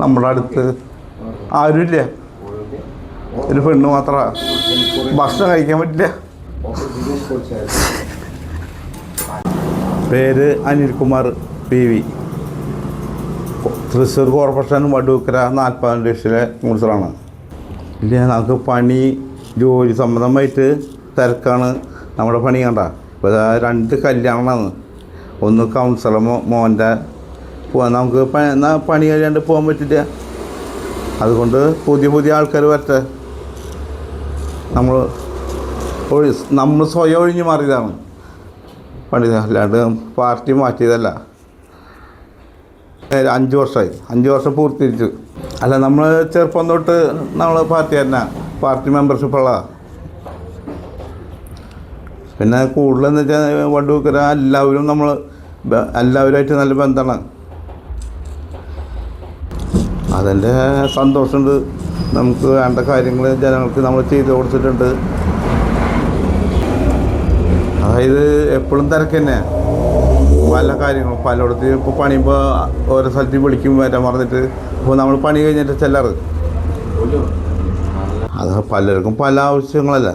നമ്മുടെ അടുത്ത് ആരുമില്ല. ഒരു പെണ്ണ് മാത്രമാണ് ഭക്ഷണം കഴിക്കാൻ പറ്റില്ല. പേര് Anilkumar P V. Thrissur corporation Vadookkara നാൽപ്പതാം ഡിവിഷനിലെ കൗൺസിലാണ് ഇല്ല നമുക്ക് പണി ജോലി സംബന്ധമായിട്ട് തിരക്കാണ് നമ്മുടെ പണി കണ്ട. ഇപ്പോൾ രണ്ട് കല്യാണമാണ് ഒന്ന് കൗൺസിലർ മോന്റെ പോകാൻ നമുക്ക് പ- എന്നാ പണി കഴിയാണ്ട് പോകാൻ പറ്റില്ല. അതുകൊണ്ട് പുതിയ പുതിയ ആൾക്കാർ വരട്ടെ. നമ്മൾ ഒഴി നമ്മൾ സ്വയം ഒഴിഞ്ഞ് മാറിയതാണ്. പണി അല്ലാണ്ട് പാർട്ടി മാറ്റിയതല്ല. അഞ്ച് വർഷമായി അഞ്ച് വർഷം പൂർത്തീകരിച്ചു. അല്ല നമ്മൾ ചെറുപ്പം തൊട്ട് നമ്മൾ പാർട്ടി തന്നെ. പാർട്ടി മെമ്പർഷിപ്പുള്ള പിന്നെ കൂടുതലെന്ന് വെച്ചാൽ വണ്ടൂക്കര എല്ലാവരും നമ്മൾ എല്ലാവരുമായിട്ട് നല്ല ബന്ധമാണ്. അതിന്റെ സന്തോഷമുണ്ട്. നമുക്ക് വേണ്ട കാര്യങ്ങൾ ജനങ്ങൾക്ക് നമ്മൾ ചെയ്തു കൊടുത്തിട്ടുണ്ട്. അതായത് എപ്പോഴും തിരക്ക് തന്നെ. പല കാര്യങ്ങളും പലയിടത്ത് ഇപ്പോൾ പണിയുമ്പോൾ ഓരോ സ്ഥലത്ത് വിളിക്കും വരാൻ പറഞ്ഞിട്ട്. ഇപ്പോൾ നമ്മൾ പണി കഴിഞ്ഞിട്ട് ചെല്ലാറ്? അത് പലർക്കും പല ആവശ്യങ്ങളല്ല?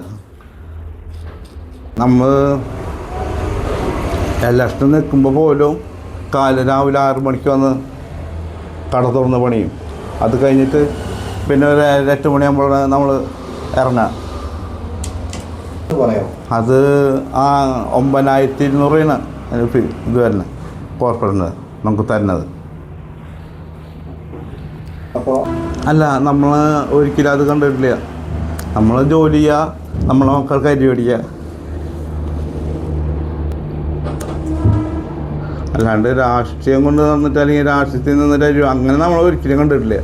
നമ്മൾ ഇലക്ഷൻ നിൽക്കുമ്പോൾ പോലും കാല രാവിലെ ആറ് മണിക്ക് വന്ന് കട തുറന്ന് പണിയും. അത് കഴിഞ്ഞിട്ട് പിന്നെ ഒരു എട്ട് മണിയാകുമ്പോഴാണ് നമ്മൾ ഇറങ്ങുക അത് ആ ഒമ്പതിനായിരത്തി ഇരുന്നൂറ് രൂപയാണ് അതിന് ഫീ ഇത് വരുന്നത്. കോർപ്പറേറ്റിന് നമുക്ക് തരുന്നത്. അപ്പോൾ? അല്ല നമ്മൾ ഒരിക്കലും അത് കണ്ടിട്ടില്ല. നമ്മൾ ജോലി ചെയ്യുക നമ്മളെ മക്കൾക്ക് അരി മേടിക്കുക. അല്ലാണ്ട് രാഷ്ട്രീയം കൊണ്ട് തന്നിട്ട് അല്ലെങ്കിൽ രാഷ്ട്രീയത്തിൽ നിന്നിട്ട് അരി അങ്ങനെ നമ്മൾ ഒരിക്കലും കണ്ടിട്ടില്ല.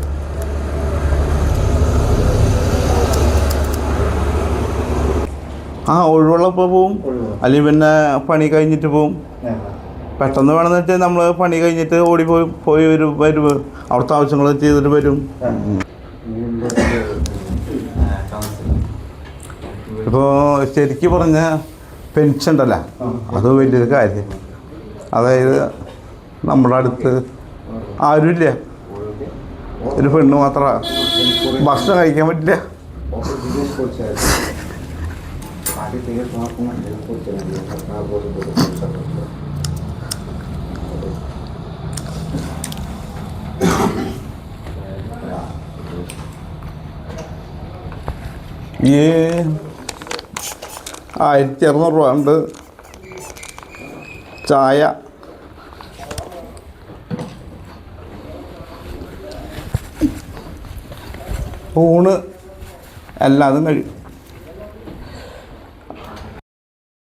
ആ ഒഴിവുള്ളപ്പോൾ പോവും. അല്ലെങ്കിൽ പിന്നെ പണി കഴിഞ്ഞിട്ട് പോവും. പെട്ടെന്ന് വേണമെന്ന് വെച്ചാൽ നമ്മൾ പണി കഴിഞ്ഞിട്ട് ഓടിപ്പോയി പോയി വരും വരും അവിടുത്തെ ആവശ്യങ്ങൾ ചെയ്തിട്ട് വരും. ഇപ്പോൾ ശരിക്കും പറഞ്ഞ പെൻഷൻ ഉണ്ടല്ല അത് വലിയൊരു കാര്യം. അതായത് നമ്മുടെ അടുത്ത് ആരുമില്ല. ഒരു പെണ്ണ് മാത്ര ഭക്ഷണം കഴിക്കാൻ പറ്റില്ല. ആയിരത്തി അറുന്നൂറ് രൂപ ഉണ്ട് ചായ. ഊണ്. എല്ലാതും കഴിയും